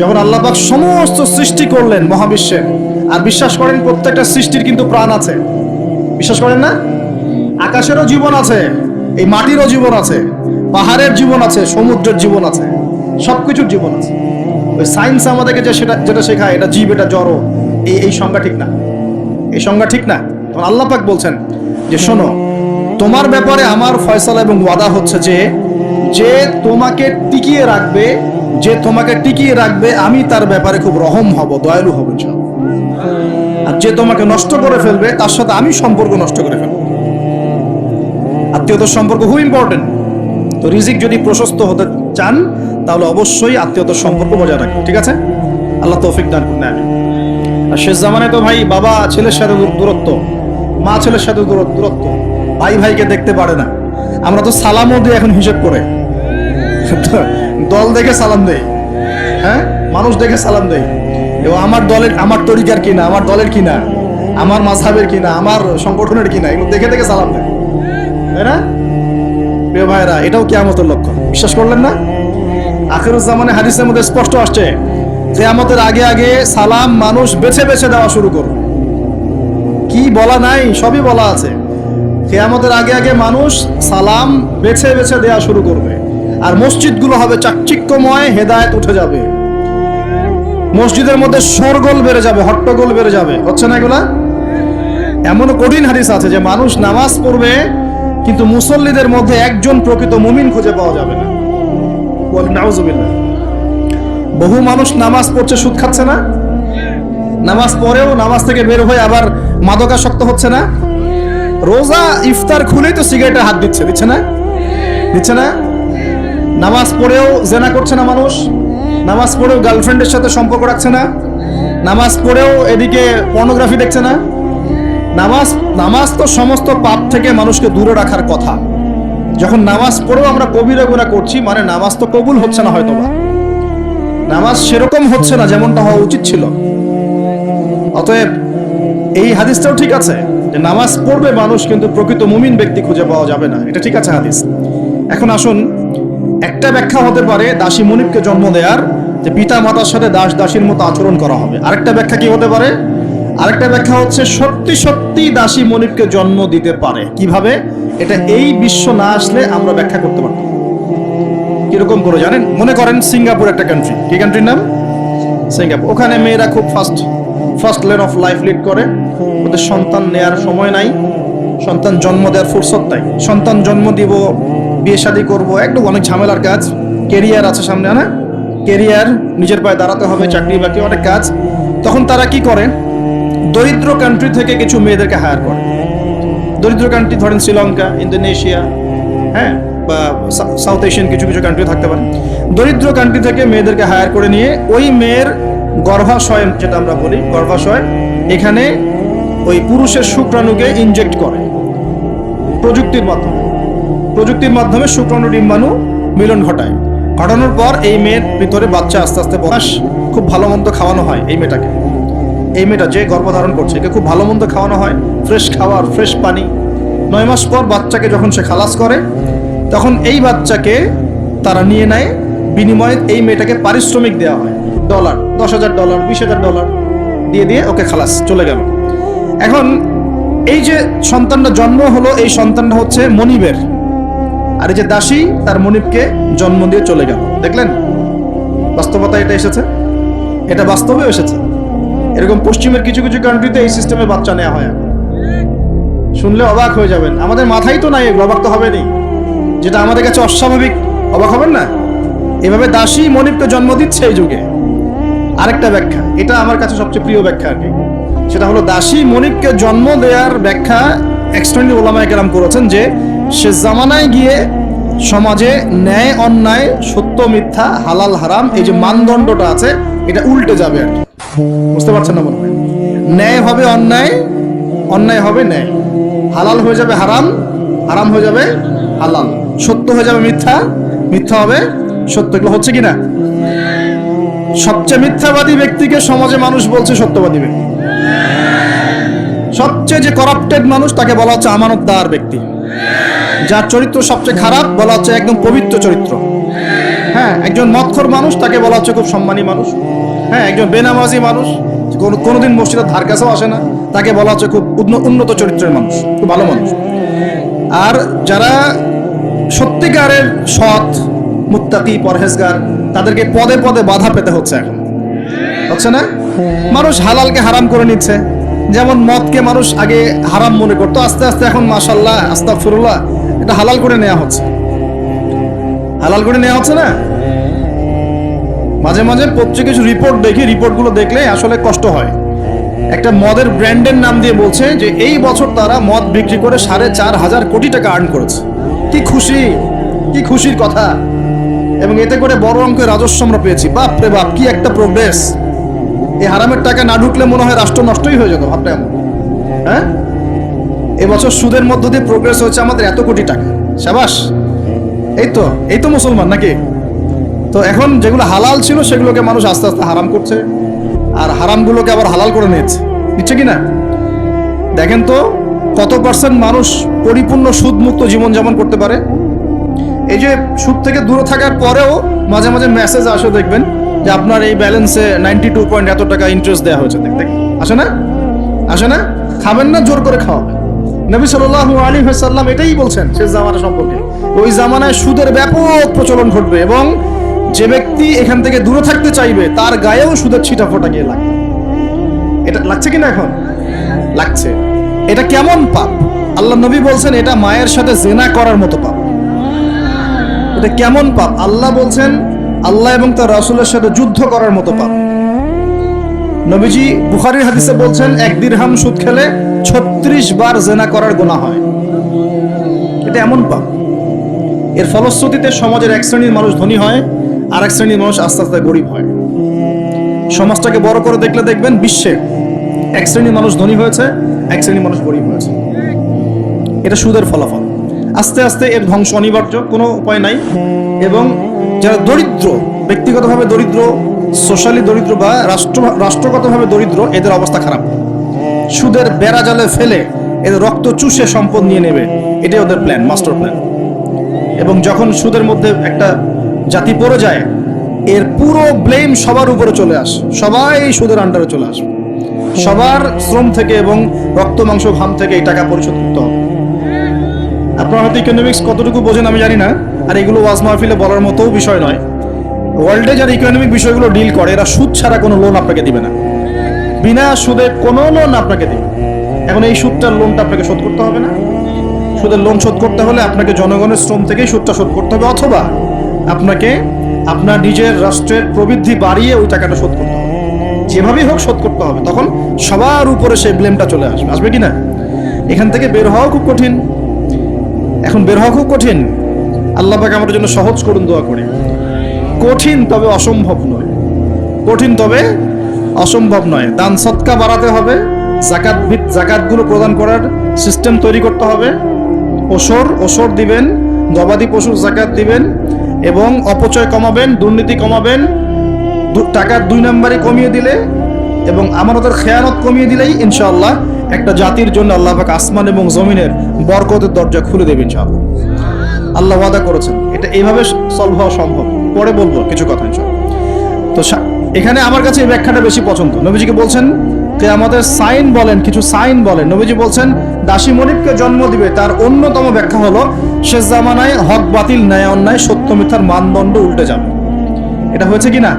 যখন আল্লাহ পাক সমস্ত সৃষ্টি করলেন মহাবিশ্বে, আর বিশ্বাস করেন প্রত্যেকটা সৃষ্টির কিন্তু প্রাণ আছে। বিশ্বাস করেন না? আকাশেরও জীবন আছে, এই মাটিরও জীবন আছে, পাহাড়ের জীবন আছে, সমুদ্রের জীবন আছে, সবকিছুর জীবন আছে। ওই সায়েন্স আমাদেরকে যে সেটা যেটা শেখায়, এটা জীব, এটা জড়, এই এই সংজ্ঞা ঠিক না। এই সংজ্ঞা ঠিক না? তখন আল্লাহ পাক বলছেন যে, শোনো, তোমার ব্যাপারে আমার ফয়সালা এবং ওয়াদা হচ্ছে যে যে তোমাকে টিকিয়ে রাখবে যে তোমাকে টিকিয়ে রাখবে, আমি তার ব্যাপারে খুব রহম হব, দয়ালু হব। আর যে তোমাকে নষ্ট করে ফেলবে, তার সাথে আমি সম্পর্ক নষ্ট করে ফেলব। আত্মীয়তার সম্পর্ক খুব ইম্পর্টেন্ট তো রিজিক যদি প্রশস্ত হতে চান, তাহলে অবশ্যই আত্মীয়তার সম্পর্ক বজায় রাখবেন, ঠিক আছে? আল্লাহ তৌফিক দান করুন আমি আর শেষ জামানায় তো ভাই, বাবা, ছেলের সাথে দূরত্ব। মা, ছেলের সাথে দূরত্ব। ভাই, ভাইকে দেখতে পারে না। আমরা তো সালামও দিই এখন হিসেব করে। দল দেখে সালাম দেই। হ্যাঁ? মানুষ দেখে সালাম দেই। এবং আমার দলের, আমার তরিকার কিনা, আমার দলের কিনা, আমার মাঝহাবের কিনা, আমার সংগঠনের কিনা, এগুলো দেখে দেখে সালাম দেয় তাই না? প্রিয় ভাইরা এটাও কেয়ামতের লক্ষণ। বিশ্বাস করলেন না? আখেরুজ্জামানে হাদিসের মধ্যে স্পষ্ট আসছে কেয়ামতের আগে আগে সালাম মানুষ বেছে বেছে দেওয়া শুরু করবে। কি বলা নাই, সবই বলা আছে। কেয়ামতের আগে আগে মানুষ সালাম বেছে বেছে দেওয়া শুরু করবে। আর মসজিদগুলো হবে চাকচিক্যময়, হেদায়েত উঠে যাবে। মসজিদের মধ্যে শোরগোল বেড়ে যাবে, হট্টগোল বেড়ে যাবে। হচ্ছে না এগুলা? এমনও কঠিন হাদিস আছে যে মানুষ নামাজ পড়বে, কিন্তু মুসল্লিদের মধ্যে একজন প্রকৃত মুমিন খুঁজে পাওয়া যাবে না। বহু মানুষ নামাজ পড়ছে, সুদ খাচ্ছে না? নামাজ পড়েও নামাজ থেকে বের হয়ে আবার মাদকাসক্ত হচ্ছে না? রোজা ইফতার খুলেই তো সিগারেটে হাত দিচ্ছে দিচ্ছে না? দিচ্ছে না? নামাজ পড়েও জেনা করছে না মানুষ, নামাজ পড়েও গার্লফ্রেন্ডের সাথে সম্পর্ক রাখছে না, নামাজ পড়েও এদিকে পর্নোগ্রাফি দেখছে না। নামাজ নামাজ তো সমস্ত পাপ থেকে মানুষকে দূরে রাখার কথা। যখন নামাজ পড়েও আমরা কবিরা গুণা করছি মানে নামাজ তো কবুল হচ্ছে না হয়তোবা। নামাজ সেরকম হচ্ছে না যেমনটা হওয়া উচিত ছিল। অতএব এই হাদিসটাও ঠিক আছে যে নামাজ পড়বে মানুষ কিন্তু প্রকৃত মুমিন ব্যক্তি খুঁজে পাওয়া যাবে না। এটা ঠিক আছে হাদিস। এখন আসুন একটা ব্যাখ্যা হতে পারে দাসী মুনিবকে জন্ম দেওয়ার যে পিতা মাতার সাথে দাস দাসীর মতো আচরণ করা হবে। আরেকটা ব্যাখ্যা কি হতে পারে? আরেকটা ব্যাখ্যা হচ্ছে, সত্যি সত্যি দাসী মনিবকে জন্ম দিতে পারে। কীভাবে? এটা এই বিশ্ব না আসলে আমরা ব্যাখ্যা করতে পারতাম কীরকম করে জানেন? মনে করেন সিঙ্গাপুর একটা কান্ট্রি কি কান্ট্রির নাম? সিঙ্গাপুর। ওখানে মেয়েরা খুব fast first lane of life lead করে। ওদের সন্তান নেয়ার সময় নাই। সন্তান জন্ম দেওয়ার ফুরসত নাই। সন্তান জন্ম দিব বিয়ে শাদী করব। একটু অনেক ঝামেলার কাজ। কেরিয়ার আছে সামনে না কেরিয়ার নিজের পায়ে দাঁড়াতে হবে, চাকরি বাকরি অনেক কাজ। তখন তারা কি করে? দরিদ্র কান্ট্রি থেকে কিছু মেয়েদেরকে হায়ার করে। দরিদ্র কান্ট্রি ধরেন শ্রীলঙ্কা, ইন্দোনেশিয়া হ্যাঁ? বা সাউথ এশিয়ান কিছু কিছু কান্ট্রি থাকতে পারে। দরিদ্র কান্ট্রি থেকে মেয়েদেরকে হায়ার করে নিয়ে ওই মেয়ের গর্ভাশয়, যেটা আমরা বলি গর্ভাশয়, এখানে ওই পুরুষের শুক্রাণুকে ইনজেক্ট করে। প্রযুক্তির মাধ্যমে। প্রযুক্তির মাধ্যমে শুক্রাণু ডিম্বাণু মিলন ঘটায়। ঘটানোর পর এই মেয়ের ভিতরে বাচ্চা আস্তে আস্তে বয়স খুব ভালো মন্দ খাওয়ানো হয় এই মেয়েটাকে। এই মেয়েটা যে গর্ভধারণ করছে, একে খুব ভালো মন্দ খাওয়ানো হয়, ফ্রেশ খাবার ফ্রেশ পানি। নয় মাস পর বাচ্চাকে যখন সে খালাস করে, তখন এই বাচ্চাকে তারা নিয়ে নেয়। বিনিময়ে এই মেয়েটাকে পারিশ্রমিক দেওয়া হয়। ডলার, দশ হাজার ডলার, বিশ হাজার ডলার দিয়ে দিয়ে ওকে খালাস, চলে গেল। এখন এই যে সন্তানটা জন্ম হলো, এই সন্তানটা হচ্ছে মনিবের। আর এই যে দাসী, তার মনিবকে জন্ম দিয়ে চলে গেল। দেখলেন? বাস্তবতা এটা এসেছে। এটা বাস্তবে এসেছে। এরকম পশ্চিমের কিছু কিছু কান্ট্রিতে এই সিস্টেমে বাচ্চা নেওয়া হয়। শুনলে অবাক হয়ে যাবেন। আমাদের মাথায় তো নাই অবাক তো হবে নি যেটা আমাদের কাছে অস্বাভাবিক, অবাক হবেন না? এভাবে দাসী মনিবকে জন্ম দিচ্ছে এই যুগে। আরেকটা ব্যাখ্যা, এটা আমার কাছে সবচেয়ে প্রিয় ব্যাখ্যা আর কি। সেটা হলো, দাসী মনিবকে জন্ম দেওয়ার ব্যাখ্যা এক্সটেন্ডি ওলামায় কেরাম করেছেন যে সে জামানায় গিয়ে সমাজে ন্যায়, অন্যায়, সত্য, মিথ্যা, হালাল, হারাম এই যে মানদণ্ডটা আছে, এটা উল্টে যাবে আর কি। বুঝতে পারছেন না মনে ন্যায় হবে অন্যায় অন্যায় হবে ন্যায়। হালাল হয়ে যাবে হারাম হারাম হয়ে যাবে হালাল। সত্য হয়ে যাবে মিথ্যা মিথ্যা হবে সত্য। এগুলো হচ্ছে কি না সবচেয়ে মিথ্যাবাদী ব্যক্তিকে সমাজে মানুষ বলছে সত্যবাদী ব্যক্তি। সবচেয়ে যে করাপ্টেড মানুষ তাকে বলা হচ্ছে আমানতদার ব্যক্তি। যার চরিত্র সবচেয়ে খারাপ, বলা হচ্ছে একদম পবিত্র চরিত্র। হ্যাঁ একজন মৎখর মানুষ, তাকে বলা হচ্ছে খুব সম্মানী মানুষ। হ্যাঁ একজন বেনামাজি মানুষ, কোনো- কোনোদিন মসজিদের ধার কাছেও আসে না। তাকে বলা হচ্ছে খুব উন্নত চরিত্রের মানুষ, খুব ভালো মানুষ। আর যারা সত্যিকারের সৎ, মুত্তাকি, পরহেজগার, তাদেরকে পদে পদে বাধা পেতে হচ্ছে এখন। হচ্ছে না? মানুষ হালালকে হারাম করে নিচ্ছে। যেমন মদকে মানুষ আগে হারাম মনে করতো, আস্তে আস্তে এখন মাশাল্লাহ আস্তাগফিরুল্লাহ এটা হালাল করে নেওয়া হচ্ছে। হালাল করে নেওয়া হচ্ছে না? মাঝে মাঝে প্রত্যেক কিছু রিপোর্ট দেখি রিপোর্টগুলো দেখলে আসলে কষ্ট হয়। একটা মদের ব্র্যান্ডের নাম দিয়ে বলছে যে, এই বছর তারা মদ বিক্রি করে সাড়ে চার হাজার কোটি টাকা আর্ন করেছে। কি খুশি, কি খুশির কথা। এবং এতে করে বড় অঙ্কের রাজস্ব আমরা পেয়েছি। বাপ রে বাপ, কি একটা প্রোগ্রেস এই হারামের টাকা না ঢুকলে মনে হয় রাষ্ট্র নষ্টই হয়ে যেত, ভাবটা এমন। হ্যাঁ? এবছর সুদের মধ্য দিয়ে প্রোগ্রেস হয়েছে আমাদের এত কোটি টাকা। সাবাস! এই তো এই তো মুসলমান নাকি? তো এখন যেগুলো হালাল ছিল সেগুলোকে মানুষ আস্তে আস্তে হারাম করছে, আর হারামগুলোকে আবার হালাল করে নিচ্ছে নিচ্ছে কি না? দেখেন তো, কত পার্সেন্ট মানুষ পরিপূর্ণ সুদমুক্ত জীবনযাপন করতে পারে? এই যে সুদ থেকে দূরে থাকার পরেও মাঝে মাঝে মেসেজ আসে, দেখবেন, যে আপনার এই ব্যালেন্সে নাইনটি টু পয়েন্ট এত টাকা ইন্টারেস্ট দেওয়া হয়েছে। দেখ দেখ আসে না? আসে না? খাবেন না, জোর করে খাওয়াবেন। নবী সাল্লাল্লাহু আলী সাল্লাম এটাই বলছেন শেষ জামানা সম্পর্কে। ওই জামানায় সুদের ব্যাপক প্রচলন ঘটবে এবং যে ব্যক্তি এখান থেকে দূরে থাকতে চাইবে, তার গায়েও সুদের ছিটা ফোটা গিয়ে লাগবে। এটা লাগছে কিনা এখন? লাগছে। এটা কেমন পাপ? আল্লাহ নবী বলছেন, এটা মায়ের সাথে জেনা করার মতো পাপ। এটা কেমন পাপ? আল্লাহ বলছেন, আল্লাহ এবং তার রাসূলের সাথে যুদ্ধ করার মতো পাপ। নবীজি বুখারীর হাদিসে বলছেন, এক দিরহাম সুদ খেলে ছত্রিশ বার জেনা করার গোনা হয়। এটা এমন পাপ। এর ফলশ্রুতিতে সমাজের এক শ্রেণির মানুষ ধনী হয়, আর এক শ্রেণির মানুষ আস্তে আস্তে গরিব হয়। সমাজটাকে বড় করে দেখলে দেখবেন, বিশ্বে এক শ্রেণির মানুষ ধনী হয়েছে, এক শ্রেণির মানুষ গরিব হয়েছে। এটা সুদের ফলাফল। আস্তে আস্তে এর ধ্বংস অনিবার্য, কোনো উপায় নাই। এবং যারা দরিদ্র, ব্যক্তিগতভাবে দরিদ্র সোশ্যালি দরিদ্র বা রাষ্ট্র, রাষ্ট্রগতভাবে দরিদ্র, এদের অবস্থা খারাপ। সুদের বেড়া জালে ফেলে এদের রক্ত চুষে সম্পদ নিয়ে নেবে, এটাই ওদের প্ল্যান মাস্টার প্ল্যান এবং যখন সুদের মধ্যে একটা জাতি পড়ে যায়, এর পুরো ব্লেম সবার উপরে চলে আসে, সবাই সুদের আন্ডারে চলে আসবে। সবার শ্রম থেকে এবং রক্ত, মাংস, ঘাম থেকে এই টাকা পরিশোধ করতে হবে। আপনার হয়তো ইকোনমিক্স কতটুকু বোঝেন আমি জানি না, আর এগুলো ওয়াজ মাহফিলে বলার মতো বিষয় নয়। ওয়ার্ল্ডে যারা ইকোনমিক বিষয়গুলো ডিল করে, এরা সুদ ছাড়া কোনো লোন আপনাকে দিবে না। বিনা সুদে কোনো লোন আপনাকে দিবে। এখন এই সুদটার লোনটা আপনাকে শোধ করতে হবে না। সুদের লোন শোধ করতে হলে আপনাকে জনগণের শ্রম থেকেই সুদটা শোধ করতে হবে, অথবা আপনাকে আপনার নিজের রাষ্ট্রের প্রবৃদ্ধি বাড়িয়ে ওই টাকাটা শোধ করতে হবে। যেভাবেই হোক শোধ করতে হবে। তখন সবার উপরে সেই ব্লেমটা চলে আসবে। আসবে কি না? এখান থেকে বের হওয়াও খুব কঠিন। এখন বের হওয়া খুব কঠিন। আল্লাহ পাক আমাদের জন্য সহজ করুন, দোয়া করে। কঠিন তবে অসম্ভব নয়। কঠিন তবে অসম্ভব নয়। দান সৎকা বাড়াতে হবে জাকাত জাকাতগুলো প্রদান করার সিস্টেম তৈরি করতে হবে। ওসর ওসর দিবেন, গবাদি পশুর জাকাত দিবেন এবং অপচয় কমাবেন, দুর্নীতি কমাবেন টাকার দুই নম্বরে কমিয়ে দিলে এবং আমানতের খেয়ানত কমিয়ে দিলেই ইনশাআল্লাহ একটা জাতির জন্য আল্লাহ পাক আসমান এবং জমিনের বরকতের দরজা খুলে দেবে ইনশাআল্লাহ। আল্লাহ ওয়াদা করেছেন। এটা এইভাবে সলভ হওয়া সম্ভব। পরে বলব কিছু কথা তো এখানে আমার কাছে এই ব্যাখ্যাটা বেশি পছন্দ। নবীজিকে বলছেন যে আমাদের সাইন বলেন, কিছু সাইন বলেন। নবীজি বলছেন, দাসী মনিবকে জন্ম দিবে, তার অন্যতম ব্যাখ্যা হলো শেষ জামানায় হক বাতিল, ন্যায় অন্যায়, সত্য মিথ্যার মানদণ্ড উল্টে যাবে। এটা হয়েছে কি না?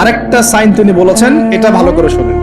আরেকটা সাইন তিনি বলেছেন, এটা ভালো করে শোনেন।